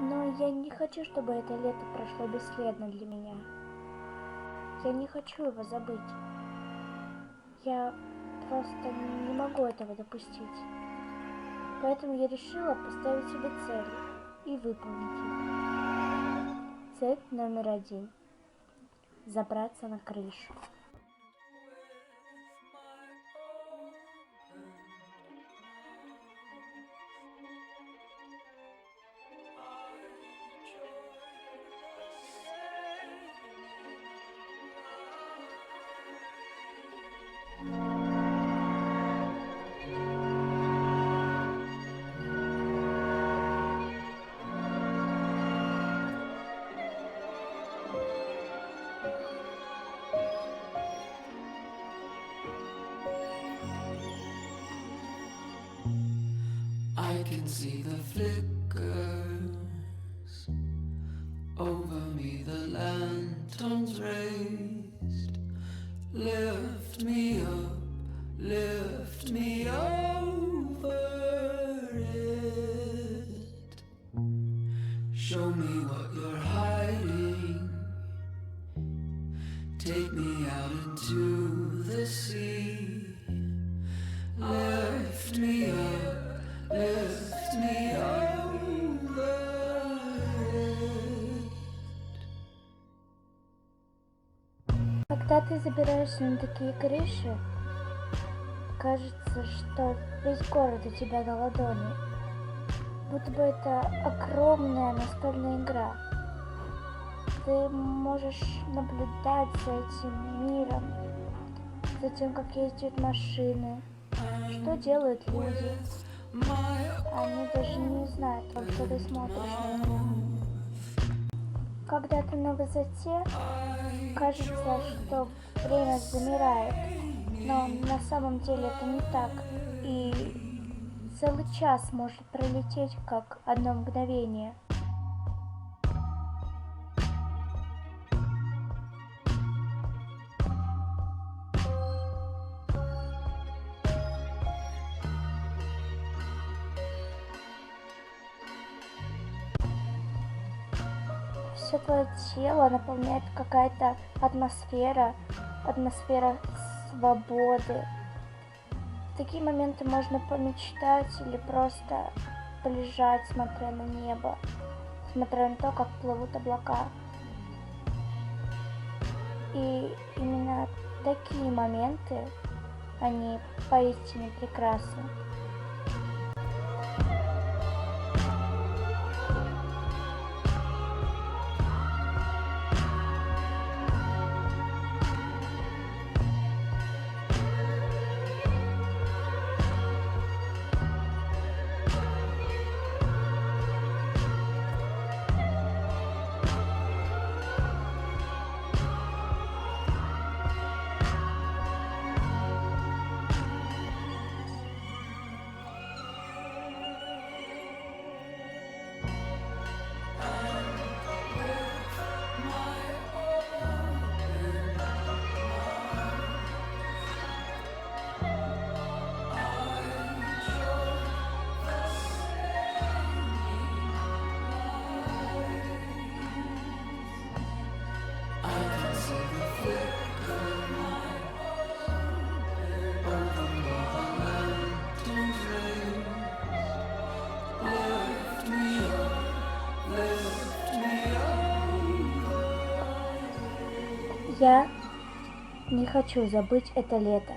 Но я не хочу, чтобы это лето прошло бесследно для меня. Я не хочу его забыть. Я просто не могу этого допустить. Поэтому я решила поставить себе цели и выполнить их. Цель номер один. Забраться на крышу. See the flickers over me, the lanterns raised. Lift me up, lift me over it. Show me what you're hiding. Take me out into Когда ты забираешься на такие крыши, кажется, что весь город у тебя на ладони. Будто бы это огромная настольная игра. Ты можешь наблюдать за этим миром, за тем, как ездят машины, что делают люди. Они даже не знают, как что ты смотришь на них. Когда ты на высоте, кажется, что время замирает, но на самом деле это не так. И целый час может пролететь, как одно мгновение. Все твое тело наполняет какая-то атмосфера, атмосфера свободы. В такие моменты можно помечтать или просто полежать, смотря на небо, смотря на то, как плывут облака. И именно такие моменты, они поистине прекрасны. Я не хочу забыть это лето.